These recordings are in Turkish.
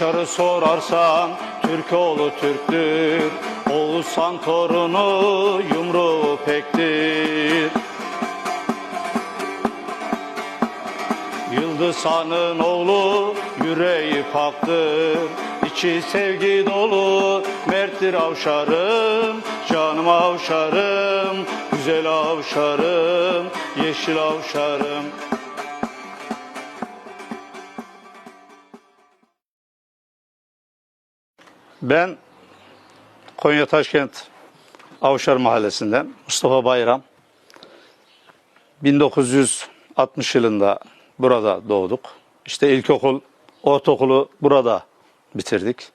Avşarı sorarsan Türk oğlu Türktür Oğuzhan torunu yumruğu pektir. Yıldız Han'ın oğlu yüreği paktır İçi sevgi dolu merttir avşarım Canım avşarım, güzel avşarım Yeşil avşarım Ben Konya Taşkent Avşar Mahallesi'nden Mustafa Bayram. 1960 yılında burada doğduk. İşte ilkokul, ortaokulu burada bitirdik.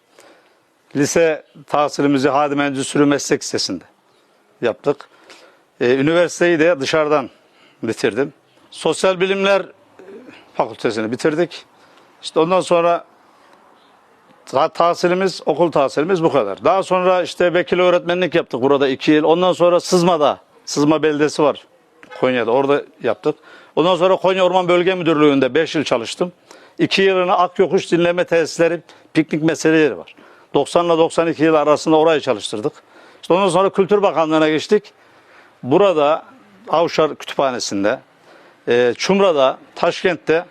Lise tahsilimizi Hadim Endüstri Meslek Lisesi'nde yaptık. Ee, üniversiteyi de dışarıdan bitirdim. Sosyal Bilimler Fakültesini bitirdik. İşte ondan sonra tahsilimiz, okul tahsilimiz bu kadar. Daha sonra işte vekil öğretmenlik yaptık burada iki yıl. Ondan sonra Sızma'da, Sızma beldesi var Konya'da. Orada yaptık. Ondan sonra Konya Orman Bölge Müdürlüğü'nde 5 yıl çalıştım. 2 yılını Akyokuş dinleme tesisleri, piknik meseleleri var. 90 ile 92 yıl arasında orayı çalıştırdık. İşte ondan sonra Kültür Bakanlığı'na geçtik. Burada Avşar Kütüphanesi'nde, e, Çumra'da, Taşkent'te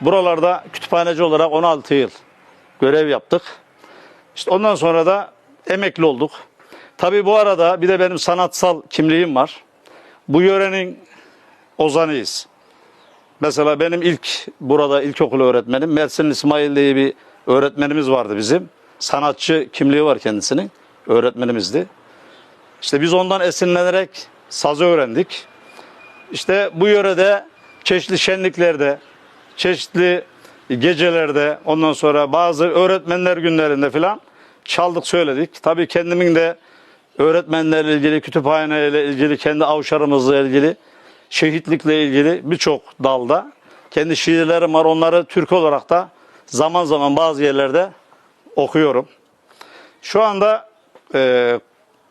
buralarda kütüphaneci olarak 16 yıl görev yaptık. İşte ondan sonra da emekli olduk. Tabii bu arada bir de benim sanatsal kimliğim var. Bu yörenin ozanıyız. Mesela benim ilk burada ilkokul öğretmenim Mersin İsmail diye bir öğretmenimiz vardı bizim. Sanatçı kimliği var kendisinin. Öğretmenimizdi. İşte biz ondan esinlenerek sazı öğrendik. İşte bu yörede çeşitli şenliklerde, çeşitli gecelerde, ondan sonra bazı öğretmenler günlerinde filan çaldık söyledik. Tabii kendimin de öğretmenlerle ilgili, kütüphaneyle ilgili, kendi avşarımızla ilgili, şehitlikle ilgili birçok dalda kendi şiirlerim var. Onları Türk olarak da zaman zaman bazı yerlerde okuyorum. Şu anda e,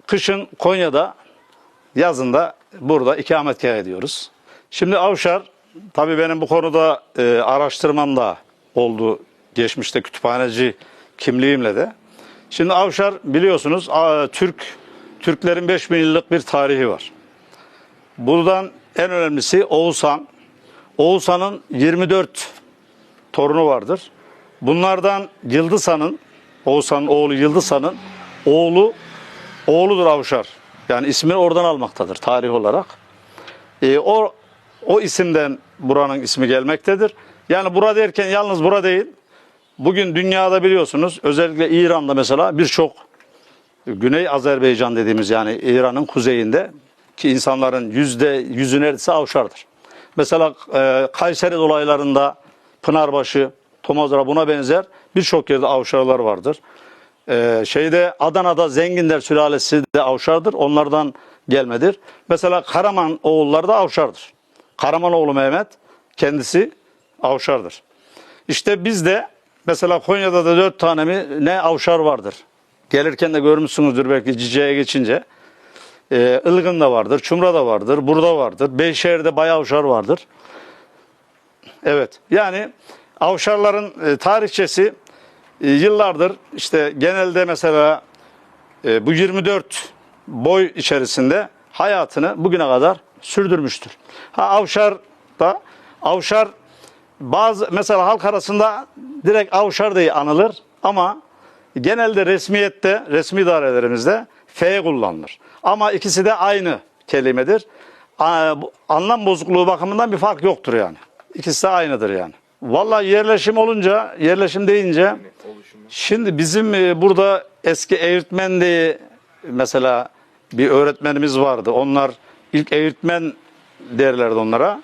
kışın Konya'da, yazında burada ikametgah ediyoruz. Şimdi Avşar, tabii benim bu konuda e, araştırmam da oldu geçmişte kütüphaneci kimliğimle de. Şimdi Avşar biliyorsunuz Türk Türklerin 5000 yıllık bir tarihi var. Buradan en önemlisi Oğuzhan. Oğuzhan'ın 24 torunu vardır. Bunlardan Yıldız Han'ın, Oğuzhan'ın oğlu Yıldız Han'ın oğlu oğludur Avşar. Yani ismini oradan almaktadır tarih olarak. E, o o isimden buranın ismi gelmektedir. Yani bura derken yalnız bura değil. Bugün dünyada biliyorsunuz özellikle İran'da mesela birçok Güney Azerbaycan dediğimiz yani İran'ın kuzeyinde ki insanların yüzde yüzü neredeyse avşardır. Mesela e, Kayseri dolaylarında Pınarbaşı, Tomazra buna benzer birçok yerde avşarlar vardır. E, şeyde Adana'da Zenginler sülalesi de avşardır. Onlardan gelmedir. Mesela Karaman oğulları da avşardır. Karamanoğlu Mehmet kendisi avşardır. İşte bizde mesela Konya'da da dört tane mi ne avşar vardır. Gelirken de görmüşsünüzdür belki Cicek'e geçince. Ee, Ilgın'da vardır, Çumra'da vardır, burada vardır. Beyşehir'de bayağı avşar vardır. Evet yani avşarların e, tarihçesi e, yıllardır işte genelde mesela e, bu 24 boy içerisinde hayatını bugüne kadar sürdürmüştür. Ha avşar da avşar bazı mesela halk arasında direkt avşar anılır ama genelde resmiyette resmi idarelerimizde F kullanılır. Ama ikisi de aynı kelimedir. Anlam bozukluğu bakımından bir fark yoktur yani. İkisi de aynıdır yani. Vallahi yerleşim olunca, yerleşim deyince şimdi bizim e, burada eski eğitmen diye mesela bir öğretmenimiz vardı. Onlar ilk eğitmen derlerdi onlara.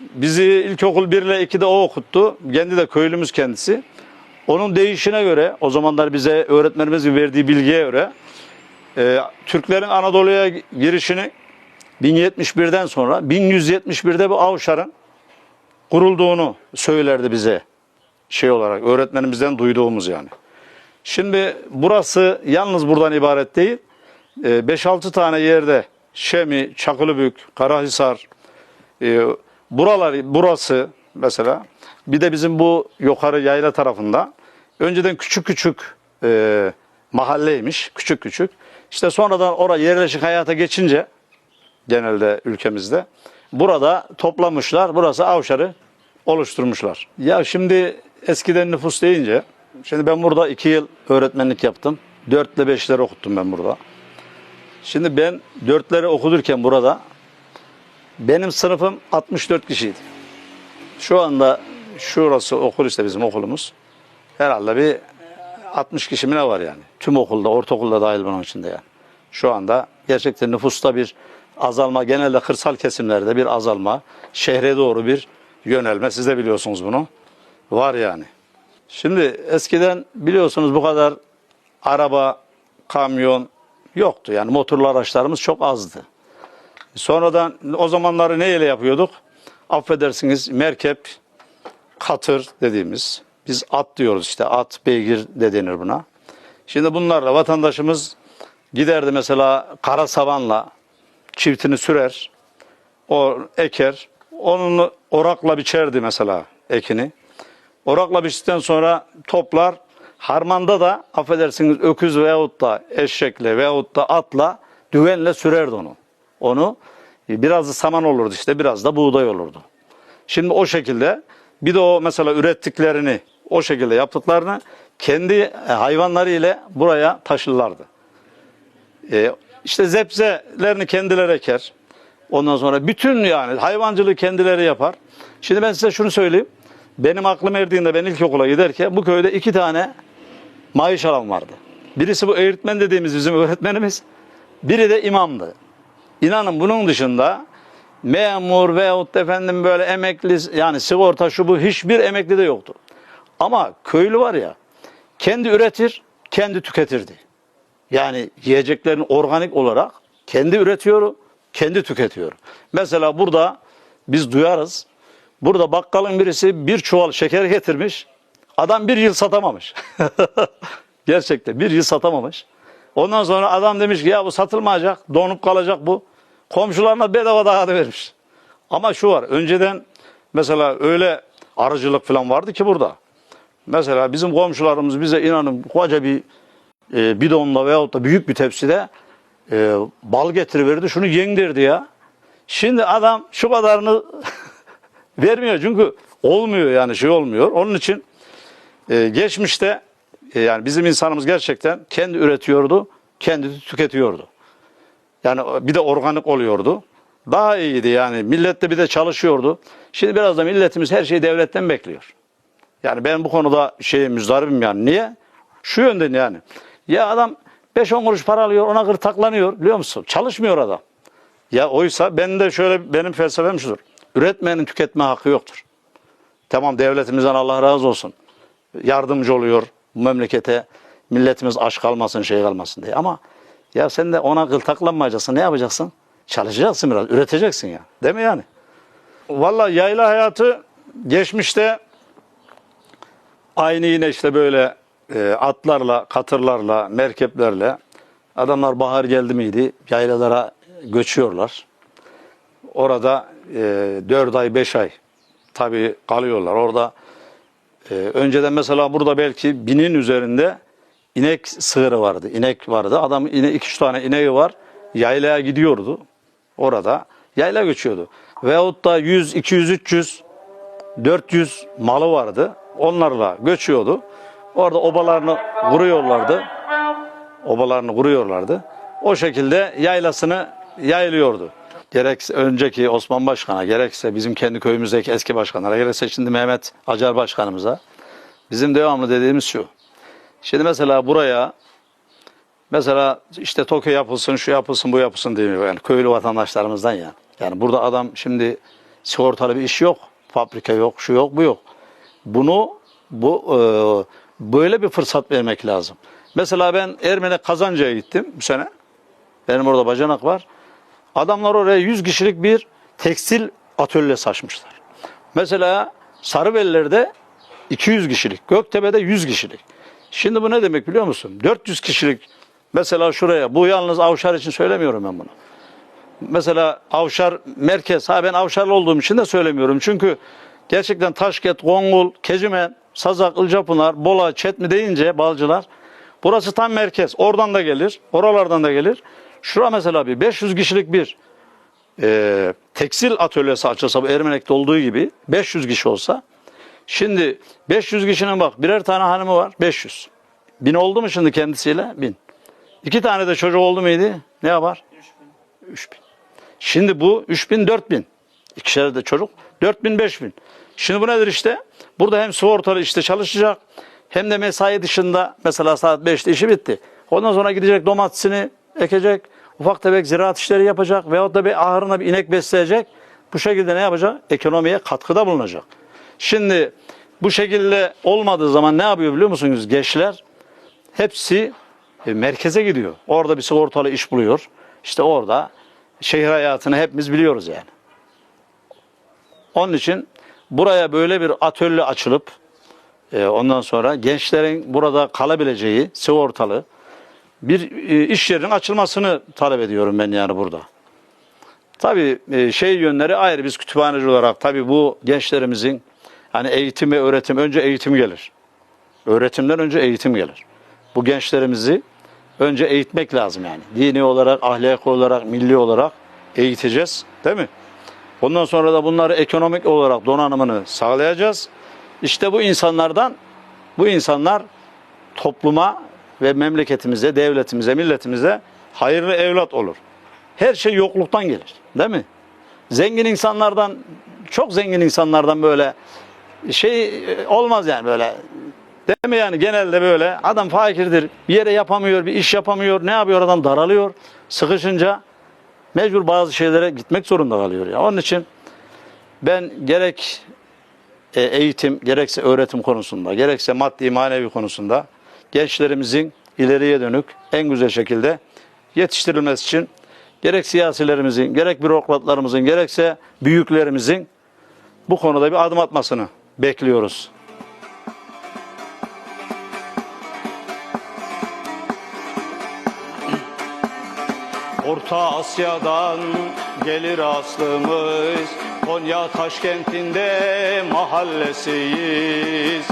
Bizi ilkokul 1 ile 2'de o okuttu. Kendi de köylümüz kendisi. Onun değişine göre, o zamanlar bize öğretmenimizin verdiği bilgiye göre e, Türklerin Anadolu'ya girişini 1071'den sonra 1171'de bu Avşar'ın kurulduğunu söylerdi bize şey olarak öğretmenimizden duyduğumuz yani. Şimdi burası yalnız buradan ibaret değil. E, 5-6 tane yerde Şemi, Çakılıbük, Karahisar, e, buralar burası mesela bir de bizim bu yukarı yayla tarafında Önceden küçük küçük e, mahalleymiş, küçük küçük. İşte sonradan oraya yerleşik hayata geçince genelde ülkemizde burada toplamışlar. Burası Avşar'ı oluşturmuşlar. Ya şimdi eskiden nüfus deyince şimdi ben burada iki yıl öğretmenlik yaptım. Dörtle beşleri okuttum ben burada. Şimdi ben dörtleri okudurken burada benim sınıfım 64 kişiydi. Şu anda şurası okul işte bizim okulumuz. Herhalde bir 60 kişi mi ne var yani. Tüm okulda, ortaokulda dahil bunun içinde yani. Şu anda gerçekten nüfusta bir azalma, genelde kırsal kesimlerde bir azalma, şehre doğru bir yönelme. Siz de biliyorsunuz bunu. Var yani. Şimdi eskiden biliyorsunuz bu kadar araba, kamyon yoktu. Yani motorlu araçlarımız çok azdı. Sonradan o zamanları neyle yapıyorduk? Affedersiniz merkep, katır dediğimiz. Biz at diyoruz işte at, beygir de denir buna. Şimdi bunlarla vatandaşımız giderdi mesela kara savanla çiftini sürer, o eker, onun orakla biçerdi mesela ekini. Orakla biçtikten sonra toplar, harmanda da affedersiniz öküz veyahut da eşekle veyahut da atla düvenle sürerdi onu. Onu biraz da saman olurdu işte biraz da buğday olurdu. Şimdi o şekilde bir de o mesela ürettiklerini o şekilde yaptıklarını kendi e, hayvanları ile buraya taşırlardı. E, işte zebzelerini kendileri eker. Ondan sonra bütün yani hayvancılığı kendileri yapar. Şimdi ben size şunu söyleyeyim. Benim aklım erdiğinde ben ilkokula giderken bu köyde iki tane maaş alan vardı. Birisi bu öğretmen dediğimiz bizim öğretmenimiz. Biri de imamdı. İnanın bunun dışında memur veyahut efendim böyle emekli yani sigorta şu bu hiçbir emekli de yoktu. Ama köylü var ya kendi üretir, kendi tüketirdi. Yani yiyeceklerini organik olarak kendi üretiyor, kendi tüketiyor. Mesela burada biz duyarız. Burada bakkalın birisi bir çuval şeker getirmiş. Adam bir yıl satamamış. Gerçekten bir yıl satamamış. Ondan sonra adam demiş ki ya bu satılmayacak, donup kalacak bu. Komşularına bedava dağıtı vermiş. Ama şu var, önceden mesela öyle arıcılık falan vardı ki burada. Mesela bizim komşularımız bize inanın koca bir e, bidonla veyahut da büyük bir tepside e, bal getiriverdi. Şunu yiyin derdi ya. Şimdi adam şu kadarını vermiyor çünkü olmuyor yani şey olmuyor. Onun için e, geçmişte e, yani bizim insanımız gerçekten kendi üretiyordu, kendi tüketiyordu. Yani bir de organik oluyordu. Daha iyiydi yani. Millet de bir de çalışıyordu. Şimdi biraz da milletimiz her şeyi devletten bekliyor. Yani ben bu konuda şey müzdaribim yani. Niye? Şu yönden yani. Ya adam 5-10 kuruş para alıyor ona gırtaklanıyor biliyor musun? Çalışmıyor adam. Ya oysa ben de şöyle benim felsefem şudur. Üretmeyenin tüketme hakkı yoktur. Tamam devletimizden Allah razı olsun. Yardımcı oluyor bu memlekete. Milletimiz aç kalmasın şey kalmasın diye. Ama ya sen de ona gıltaklanmayacaksın. Ne yapacaksın? Çalışacaksın biraz. Üreteceksin ya. Değil mi yani? Vallahi yayla hayatı geçmişte aynı yine işte böyle e, atlarla, katırlarla, merkeplerle adamlar bahar geldi miydi yaylalara göçüyorlar. Orada e, 4 ay 5 ay tabii kalıyorlar. Orada e, önceden mesela burada belki binin üzerinde inek sığırı vardı. inek vardı. Adam yine iki üç tane ineği var. Yaylaya gidiyordu. Orada yayla göçüyordu. Veyahut da 100, 200, 300, 400 malı vardı. Onlarla göçüyordu. Orada obalarını kuruyorlardı. Obalarını kuruyorlardı. O şekilde yaylasını yaylıyordu. Gerek önceki Osman Başkan'a, gerekse bizim kendi köyümüzdeki eski başkanlara, gerekse şimdi Mehmet Acar Başkanımıza bizim devamlı dediğimiz şu. Şimdi mesela buraya mesela işte Tokyo yapılsın, şu yapılsın, bu yapılsın demiyor. Yani köylü vatandaşlarımızdan ya. Yani burada adam şimdi sigortalı bir iş yok. Fabrika yok, şu yok, bu yok. Bunu bu e, böyle bir fırsat vermek lazım. Mesela ben Ermene Kazancı'ya gittim bu sene. Benim orada bacanak var. Adamlar oraya 100 kişilik bir tekstil atölyesi açmışlar. Mesela Sarıbeller'de 200 kişilik, Göktepe'de 100 kişilik. Şimdi bu ne demek biliyor musun? 400 kişilik mesela şuraya, bu yalnız Avşar için söylemiyorum ben bunu. Mesela Avşar merkez, ha ben Avşarlı olduğum için de söylemiyorum. Çünkü gerçekten Taşket, Gongul, Kecimen, Sazak, Ilcapınar, Bola, Çetmi deyince balcılar burası tam merkez. Oradan da gelir, oralardan da gelir. Şura mesela bir 500 kişilik bir e, tekstil atölyesi açılsa bu Ermenek'te olduğu gibi 500 kişi olsa şimdi 500 kişinin bak birer tane hanımı var 500. Bin oldu mu şimdi kendisiyle? Bin. İki tane de çocuk oldu muydu? Ne yapar? 3000. Şimdi bu 3000 4000. İkişer de çocuk 4000 5000. Şimdi bu nedir işte? Burada hem sigortalı işte çalışacak hem de mesai dışında mesela saat 5'te işi bitti. Ondan sonra gidecek domatesini ekecek, ufak tefek ziraat işleri yapacak veyahut da bir ahırına bir inek besleyecek. Bu şekilde ne yapacak? Ekonomiye katkıda bulunacak. Şimdi bu şekilde olmadığı zaman ne yapıyor biliyor musunuz? Gençler hepsi e, merkeze gidiyor. Orada bir sigortalı iş buluyor. İşte orada şehir hayatını hepimiz biliyoruz yani. Onun için buraya böyle bir atölye açılıp e, ondan sonra gençlerin burada kalabileceği sigortalı bir e, iş yerinin açılmasını talep ediyorum ben yani burada. Tabii e, şey yönleri ayrı biz kütüphaneci olarak tabii bu gençlerimizin hani eğitim ve öğretim önce eğitim gelir. Öğretimden önce eğitim gelir. Bu gençlerimizi önce eğitmek lazım yani. Dini olarak, ahlaki olarak, milli olarak eğiteceğiz değil mi? Ondan sonra da bunları ekonomik olarak donanımını sağlayacağız. İşte bu insanlardan, bu insanlar topluma ve memleketimize, devletimize, milletimize hayırlı evlat olur. Her şey yokluktan gelir değil mi? Zengin insanlardan, çok zengin insanlardan böyle şey e, olmaz yani böyle. Değil mi yani genelde böyle adam fakirdir, bir yere yapamıyor, bir iş yapamıyor, ne yapıyor adam daralıyor, sıkışınca mecbur bazı şeylere gitmek zorunda kalıyor. Ya. Onun için ben gerek e, eğitim, gerekse öğretim konusunda, gerekse maddi manevi konusunda gençlerimizin ileriye dönük en güzel şekilde yetiştirilmesi için gerek siyasilerimizin, gerek bürokratlarımızın, gerekse büyüklerimizin bu konuda bir adım atmasını bekliyoruz. Orta Asya'dan gelir aslımız Konya Taşkent'inde mahallesiyiz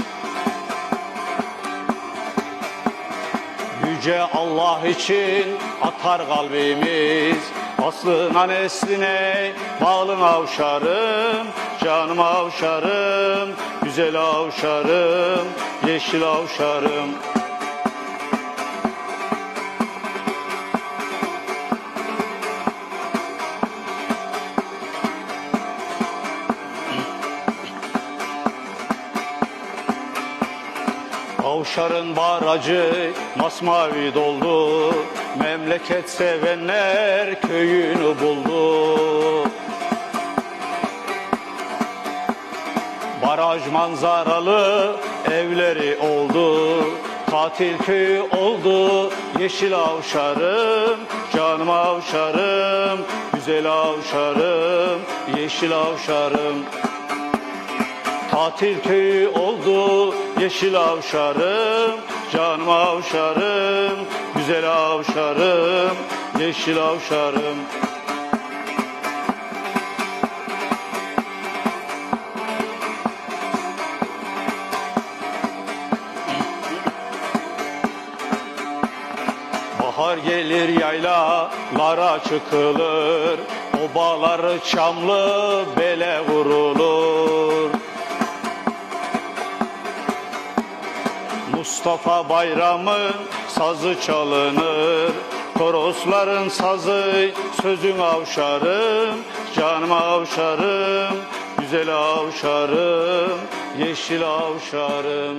Yüce Allah için atar kalbimiz. Aslına nesline bağlın avşarım Canım avşarım, güzel avşarım Yeşil avşarım Avşarın barajı masmavi doldu. Memleket sevenler köyünü buldu. Baraj manzaralı evleri oldu. Tatil köyü oldu yeşil avşarım Canım avşarım, güzel avşarım Yeşil avşarım. Tatil köyü oldu yeşil avşarım Canım avşarım, güzel avşarım Yeşil avşarım. Bahar gelir yaylalara çıkılır Obaları çamlı bele vurulur Mustafa Bayram'ın sazı çalınır. Torosların sazı sözün avşarım Canım avşarım, güzel avşarım Yeşil avşarım